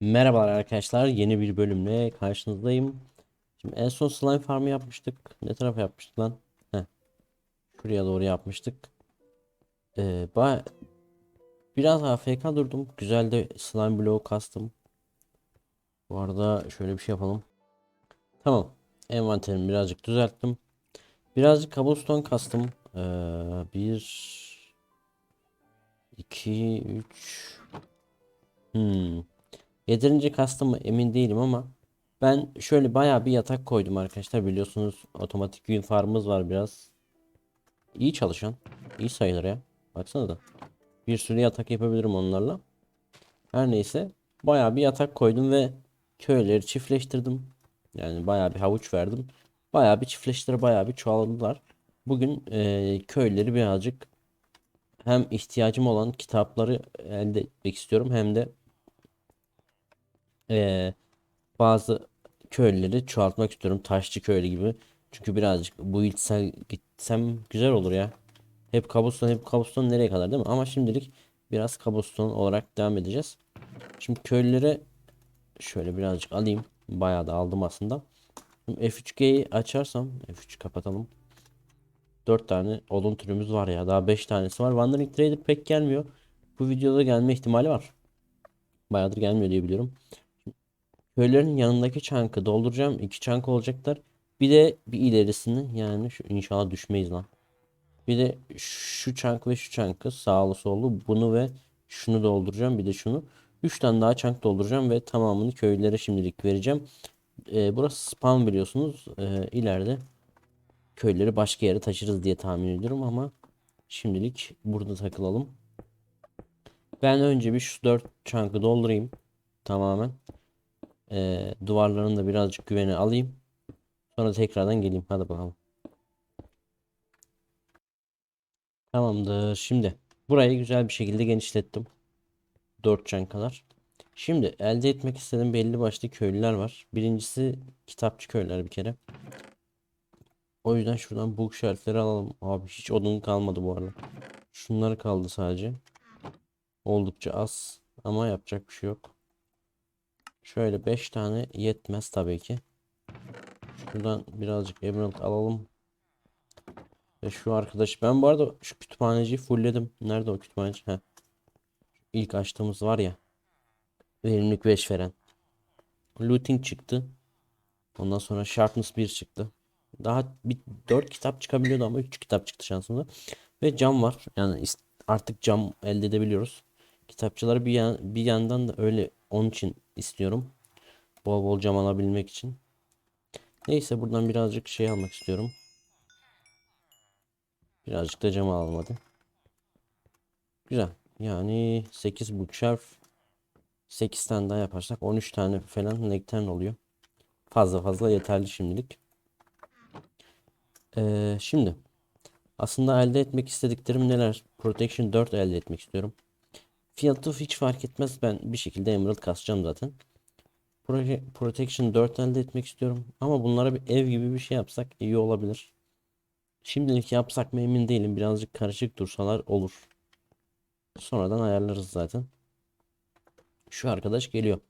Merhabalar arkadaşlar. Yeni bir bölümle karşınızdayım. Şimdi en son slime farmı yapmıştık. Ne tarafa yapmıştık lan? Heh. Şuraya doğru yapmıştık. Ee, ba biraz AFK durdum. Güzel de slime bloğu kastım. Bu arada şöyle bir şey yapalım. Tamam. Envanterimi birazcık düzelttim. Birazcık cobblestone kastım. Ee, bir, iki, üç. Hmm. Yeterince kastım mı emin değilim ama ben şöyle bayağı bir yatak koydum arkadaşlar biliyorsunuz otomatik gün farmımız var biraz. İyi çalışan. iyi sayılır ya. Baksana da. Bir sürü yatak yapabilirim onlarla. Her neyse bayağı bir yatak koydum ve köyleri çiftleştirdim. Yani bayağı bir havuç verdim. Bayağı bir çiftleştir bayağı bir çoğaldılar. Bugün eee, köyleri birazcık hem ihtiyacım olan kitapları elde etmek istiyorum hem de eee, bazı köyleri çoğaltmak istiyorum. Taşçı köylü gibi. Çünkü birazcık bu ilçe gitsem güzel olur ya. Hep kabuston hep kabuston nereye kadar değil mi? Ama şimdilik biraz kabuston olarak devam edeceğiz. Şimdi köylülere şöyle birazcık alayım. Bayağı da aldım aslında. Şimdi F3G'yi açarsam F3 kapatalım. 4 tane odun türümüz var ya. Daha 5 tanesi var. Wandering Trader pek gelmiyor. Bu videoda gelme ihtimali var. Bayağıdır gelmiyor diye biliyorum. Köylerin yanındaki çankı dolduracağım. İki çank olacaklar. Bir de bir ilerisini yani şu inşallah düşmeyiz lan. Bir de şu çank ve şu çankı sağlı sollu bunu ve şunu dolduracağım. Bir de şunu. Üç tane daha çank dolduracağım ve tamamını köylere şimdilik vereceğim. Ee, burası spawn biliyorsunuz. Ee, ileride köyleri başka yere taşırız diye tahmin ediyorum ama şimdilik burada takılalım. Ben önce bir şu dört çankı doldurayım. Tamamen. Ee, duvarların da birazcık güveni alayım. Sonra tekrardan geleyim. Hadi bakalım. Tamamdır. Şimdi burayı güzel bir şekilde genişlettim. 4 can kadar. Şimdi elde etmek istediğim belli başlı köylüler var. Birincisi kitapçı köylüler bir kere. O yüzden şuradan bookshelf'leri alalım. Abi hiç odun kalmadı bu arada. Şunları kaldı sadece. Oldukça az ama yapacak bir şey yok. Şöyle 5 tane yetmez tabii ki. Şuradan birazcık emerald alalım. Ve şu arkadaş ben bu arada şu kütüphaneciyi fullledim. Nerede o kütüphaneci? Heh. İlk açtığımız var ya. Verimlilik 5 veren. Looting çıktı. Ondan sonra Sharpness 1 çıktı. Daha bir 4 kitap çıkabiliyordu ama 3 kitap çıktı şansımda. Ve cam var. Yani artık cam elde edebiliyoruz. Kitapçıları bir, yan, bir yandan da öyle onun için istiyorum. Bol bol cam alabilmek için. Neyse buradan birazcık şey almak istiyorum. Birazcık da cam almadı. Güzel. Yani 8 bookshelf 8 tane daha yaparsak 13 tane falan nektarın oluyor. Fazla fazla yeterli şimdilik. Ee, şimdi aslında elde etmek istediklerim neler? Protection 4 elde etmek istiyorum. Fiyatı hiç fark etmez. Ben bir şekilde Emerald kasacağım zaten. Proje, Protection 4 elde etmek istiyorum. Ama bunlara bir ev gibi bir şey yapsak iyi olabilir. Şimdilik yapsak mı emin değilim. Birazcık karışık dursalar olur. Sonradan ayarlarız zaten. Şu arkadaş geliyor.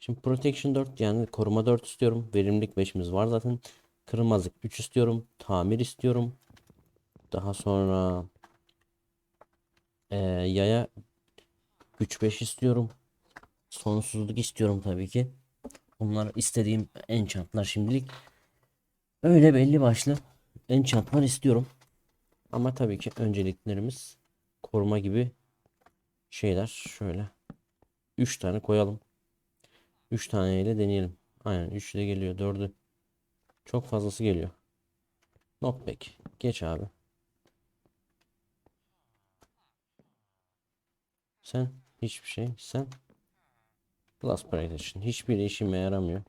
Şimdi Protection 4 yani koruma 4 istiyorum. Verimlilik 5'imiz var zaten. Kırılmazlık 3 istiyorum. Tamir istiyorum. Daha sonra eee, yaya güç 5 istiyorum. Sonsuzluk istiyorum tabii ki. Bunlar istediğim enchantlar şimdilik. Öyle belli başlı enchantlar istiyorum. Ama tabii ki önceliklerimiz koruma gibi şeyler. Şöyle 3 tane koyalım. 3 taneyle deneyelim. Aynen 3 de geliyor. 4'ü çok fazlası geliyor. Knockback. Geç abi. Sen hiçbir şey. Sen Plus Protection. Hiçbir işime yaramıyor.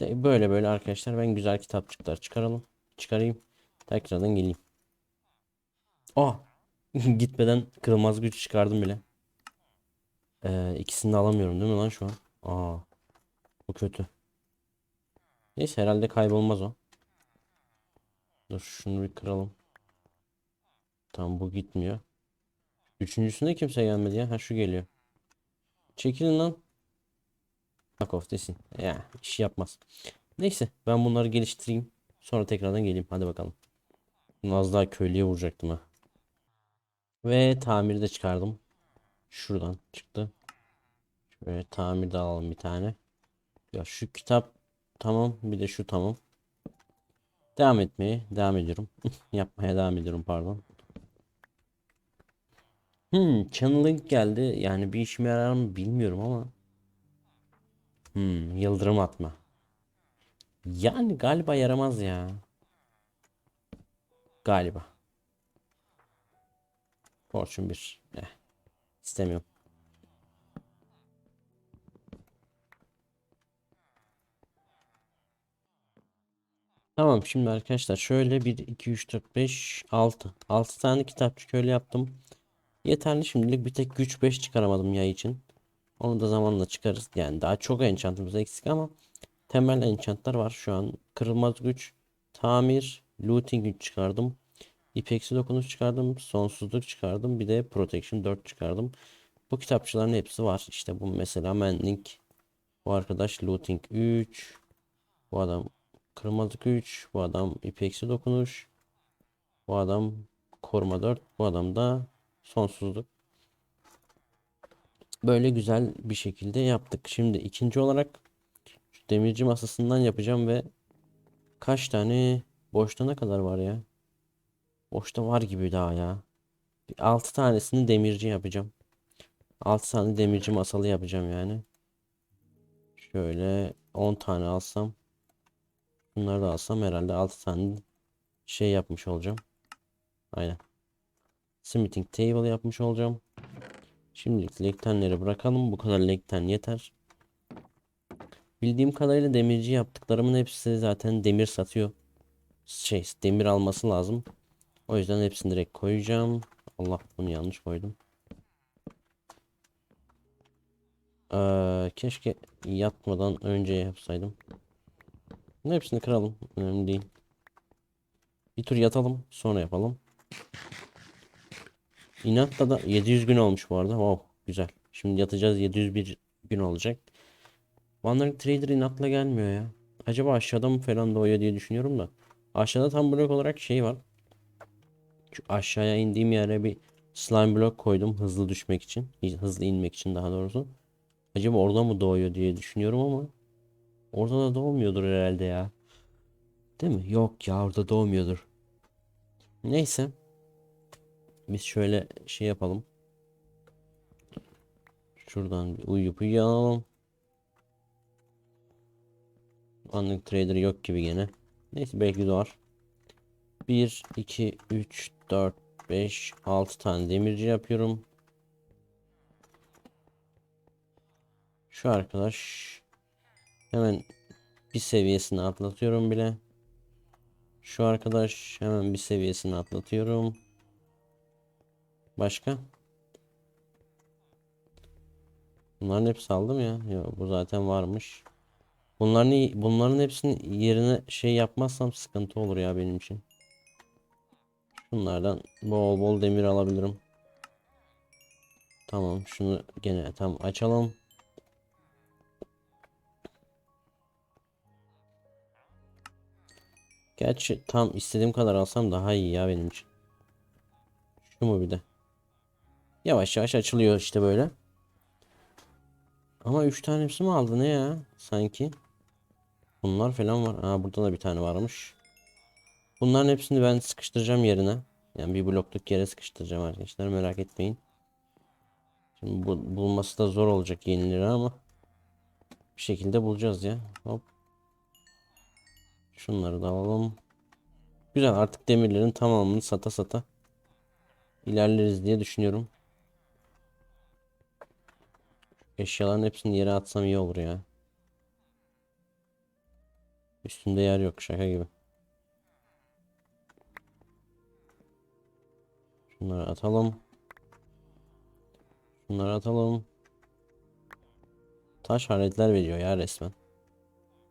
De böyle böyle arkadaşlar ben güzel kitapçıklar çıkaralım. Çıkarayım. Tekrardan geleyim. Aa! Gitmeden kırılmaz güç çıkardım bile. Ee, ikisini de alamıyorum değil mi lan şu an? Aa. Bu kötü. Neyse herhalde kaybolmaz o. Dur şunu bir kıralım. Tamam bu gitmiyor. Üçüncüsünde kimse gelmedi ya. Ha şu geliyor. Çekilin lan. Back off desin. Ya iş yapmaz. Neyse ben bunları geliştireyim. Sonra tekrardan geleyim. Hadi bakalım. Az daha köylüye vuracaktım ha. Ve tamiri de çıkardım. Şuradan çıktı. Şöyle tamir de alalım bir tane. Ya şu kitap tamam. Bir de şu tamam. Devam etmeye devam ediyorum. Yapmaya devam ediyorum pardon. Hmm, channeling geldi. Yani bir işime yarar mı bilmiyorum ama. Hmm, yıldırım atma. Yani galiba yaramaz ya. Galiba. Fortune 1. Eh, istemiyorum. Tamam şimdi arkadaşlar şöyle 1 2 3 4 5 6 6 tane kitapçık öyle yaptım. Yeterli şimdilik bir tek güç 5 çıkaramadım yay için. Onu da zamanla çıkarız. Yani daha çok enchantımız eksik ama temel enchantlar var şu an. Kırılmaz güç, tamir, looting güç çıkardım. İpeksi dokunuş çıkardım. Sonsuzluk çıkardım. Bir de protection 4 çıkardım. Bu kitapçıların hepsi var. İşte bu mesela mending. Bu arkadaş looting 3. Bu adam kırılmazlık 3. Bu adam ipeksi dokunuş. Bu adam koruma 4. Bu adam da sonsuzluk. Böyle güzel bir şekilde yaptık. Şimdi ikinci olarak şu demirci masasından yapacağım ve kaç tane boşta ne kadar var ya? Boşta var gibi daha ya. 6 tanesini demirci yapacağım. 6 tane demirci masalı yapacağım yani. Şöyle 10 tane alsam. Bunları da alsam herhalde 6 tane şey yapmış olacağım. Aynen. Smithing table yapmış olacağım. Şimdilik lektenleri bırakalım. Bu kadar lekten yeter. Bildiğim kadarıyla demirci yaptıklarımın hepsi zaten demir satıyor. Şey demir alması lazım. O yüzden hepsini direkt koyacağım. Allah bunu yanlış koydum. Ee, keşke yatmadan önce yapsaydım. Bunun hepsini kıralım. Önemli değil. Bir tur yatalım. Sonra yapalım. İnatla da 700 gün olmuş bu arada. Wow güzel. Şimdi yatacağız 701 gün olacak. Wandering Trader inatla gelmiyor ya. Acaba aşağıda mı falan doğuyor diye düşünüyorum da. Aşağıda tam blok olarak şey var. Şu aşağıya indiğim yere bir slime blok koydum hızlı düşmek için. Hızlı inmek için daha doğrusu. Acaba orada mı doğuyor diye düşünüyorum ama. Orada da doğmuyordur herhalde ya. Değil mi? Yok ya orada doğmuyordur. Neyse. Biz şöyle şey yapalım. Şuradan bir uyuyup uyuyalım. Anlık trader yok gibi gene. Neyse belki doğar. 1, 2, 3, 4, 5, 6 tane demirci yapıyorum. Şu arkadaş hemen bir seviyesini atlatıyorum bile. Şu arkadaş hemen bir seviyesini atlatıyorum. Başka? Bunların hepsi aldım ya. Yok bu zaten varmış. Bunların bunların hepsini yerine şey yapmazsam sıkıntı olur ya benim için. Bunlardan bol bol demir alabilirim. Tamam şunu gene tam açalım. Gerçi tam istediğim kadar alsam daha iyi ya benim için. Şu mu bir de? Yavaş yavaş açılıyor işte böyle. Ama 3 tanesi mi aldı ne ya? Sanki. Bunlar falan var. Aa burada da bir tane varmış. Bunların hepsini ben sıkıştıracağım yerine. Yani bir blokluk yere sıkıştıracağım arkadaşlar merak etmeyin. Şimdi bu, bulması da zor olacak yenileri ama bir şekilde bulacağız ya. Hop. Şunları da alalım. Güzel artık demirlerin tamamını sata sata ilerleriz diye düşünüyorum. Eşyaların hepsini yere atsam iyi olur ya. Üstünde yer yok şaka gibi. Şunları atalım. Şunları atalım. Taş aletler veriyor ya resmen.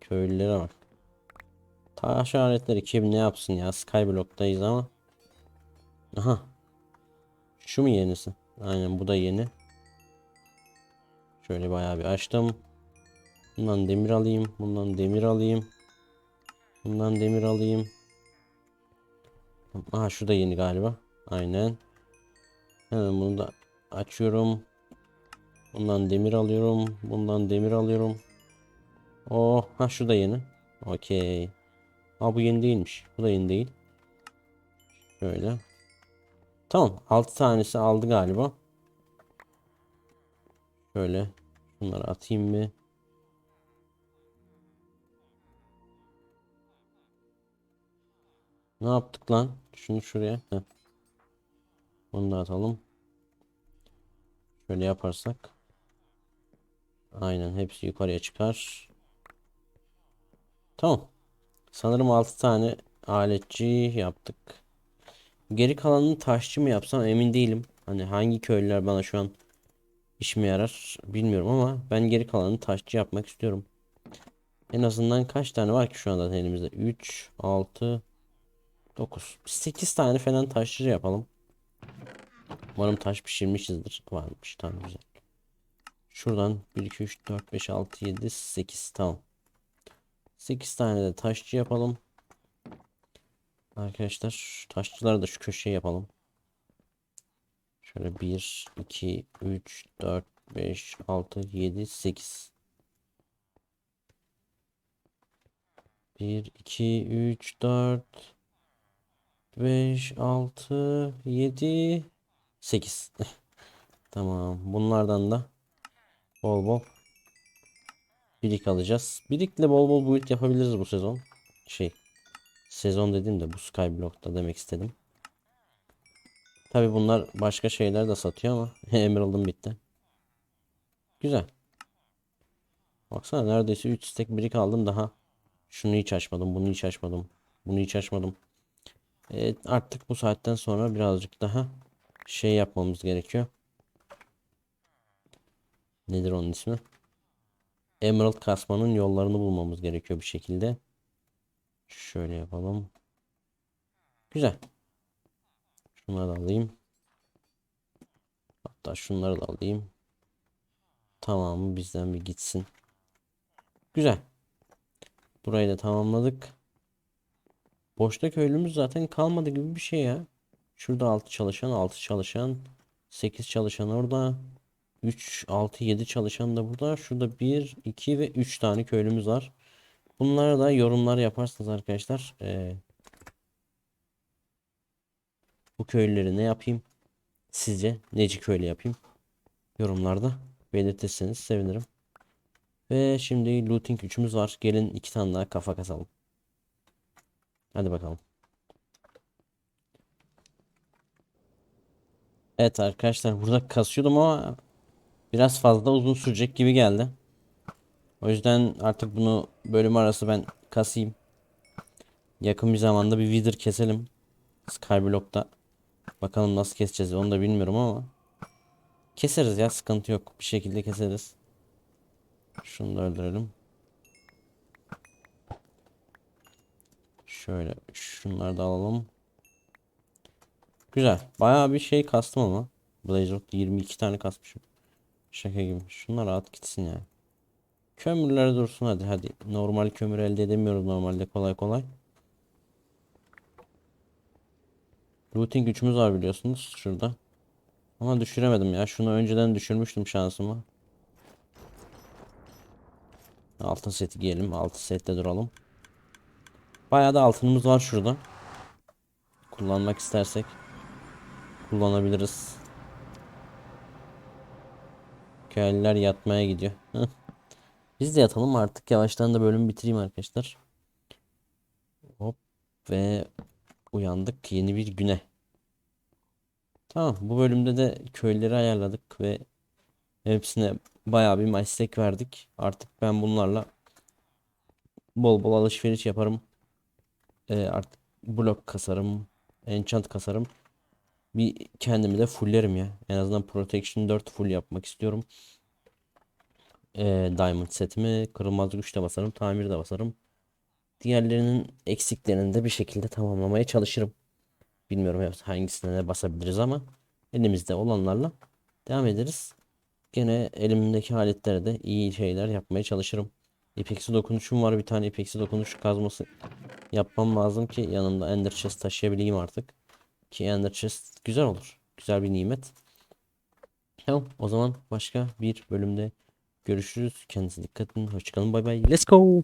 Köylülere bak. Taş aletleri kim ne yapsın ya Skyblock'tayız ama. Aha. Şu mu yenisi? Aynen bu da yeni. Şöyle bayağı bir açtım. Bundan demir alayım. Bundan demir alayım. Bundan demir alayım. Aha şu da yeni galiba. Aynen. Hemen bunu da açıyorum. Bundan demir alıyorum. Bundan demir alıyorum. Oh, ha şu da yeni. Okey. Ha bu yeni değilmiş. Bu da yeni değil. Şöyle. Tamam. 6 tanesi aldı galiba. Şöyle. Bunları atayım mı? Ne yaptık lan? Şunu şuraya. Heh. Bunu da atalım. Şöyle yaparsak. Aynen hepsi yukarıya çıkar. Tamam. Sanırım 6 tane aletçi yaptık. Geri kalanını taşçı mı yapsam emin değilim. Hani hangi köylüler bana şu an işime yarar bilmiyorum ama ben geri kalanını taşçı yapmak istiyorum. En azından kaç tane var ki şu anda elimizde? 3, 6, 9. 8 tane falan taşçı yapalım. Umarım taş pişirmişizdir. Varmış. Tamam güzel. Şuradan 1, 2, 3, 4, 5, 6, 7, 8. Tamam. 8 tane de taşçı yapalım. Arkadaşlar taşçıları da şu köşeye yapalım. Şöyle 1, 2, 3, 4, 5, 6, 7, 8. 1, 2, 3, 4, 5, 6, 7, 8. Tamam. Bunlardan da bol bol birik alacağız. Birikle bol bol build yapabiliriz bu sezon. Şey sezon dedim de bu Skyblock'ta demek istedim. Tabi bunlar başka şeyler de satıyor ama Emerald'ım bitti. Güzel. Baksana neredeyse 3 stack birik aldım daha. Şunu hiç açmadım, bunu hiç açmadım. Bunu hiç açmadım. Evet, artık bu saatten sonra birazcık daha şey yapmamız gerekiyor. Nedir onun ismi? Emerald kasmanın yollarını bulmamız gerekiyor bir şekilde. Şöyle yapalım. Güzel. Şunları da alayım. Hatta şunları da alayım. Tamamı bizden bir gitsin. Güzel. Burayı da tamamladık. Boşta köylümüz zaten kalmadı gibi bir şey ya. Şurada 6 çalışan, 6 çalışan, 8 çalışan orada. 3, 6, 7 çalışan da burada. Şurada 1, 2 ve 3 tane köylümüz var. Bunlara da yorumlar yaparsınız arkadaşlar. Ee, bu köylüleri ne yapayım? Sizce neci köylü yapayım? Yorumlarda belirtirseniz sevinirim. Ve şimdi looting 3'ümüz var. Gelin iki tane daha kafa kasalım. Hadi bakalım. Evet arkadaşlar burada kasıyordum ama biraz fazla uzun sürecek gibi geldi. O yüzden artık bunu bölüm arası ben kasayım. Yakın bir zamanda bir Wither keselim. Skyblock'ta. Bakalım nasıl keseceğiz onu da bilmiyorum ama. Keseriz ya sıkıntı yok. Bir şekilde keseriz. Şunu da öldürelim. Şöyle şunları da alalım. Güzel. Bayağı bir şey kastım ama. Blaze 22 tane kasmışım. Şaka gibi. Şunlar rahat gitsin ya. Kömürler dursun hadi hadi. Normal kömür elde edemiyoruz normalde kolay kolay. Looting gücümüz var biliyorsunuz şurada. Ama düşüremedim ya. Şunu önceden düşürmüştüm şansımı. Altın seti giyelim. Altın sette duralım. Bayağı da altınımız var şurada. Kullanmak istersek kullanabiliriz. Köylüler yatmaya gidiyor. Biz de yatalım artık. Yavaştan da bölümü bitireyim arkadaşlar. Hop ve uyandık yeni bir güne. Tamam bu bölümde de köyleri ayarladık ve hepsine bayağı bir meslek verdik. Artık ben bunlarla bol bol alışveriş yaparım. Ee, artık blok kasarım. Enchant kasarım. Bir kendimi de fulllerim ya. En azından Protection 4 full yapmak istiyorum. Ee, Diamond setimi kırılmaz güç de basarım. Tamir de basarım. Diğerlerinin eksiklerini de bir şekilde tamamlamaya çalışırım. Bilmiyorum evet hangisine de basabiliriz ama elimizde olanlarla devam ederiz. Gene elimdeki aletlere de iyi şeyler yapmaya çalışırım. İpeksi dokunuşum var. Bir tane ipeksi dokunuş kazması yapmam lazım ki yanımda Ender Chest taşıyabileyim artık. Ki Ender Chest güzel olur. Güzel bir nimet. Tamam o zaman başka bir bölümde görüşürüz. Kendinize dikkat edin. Hoşçakalın. Bay bay. Let's go.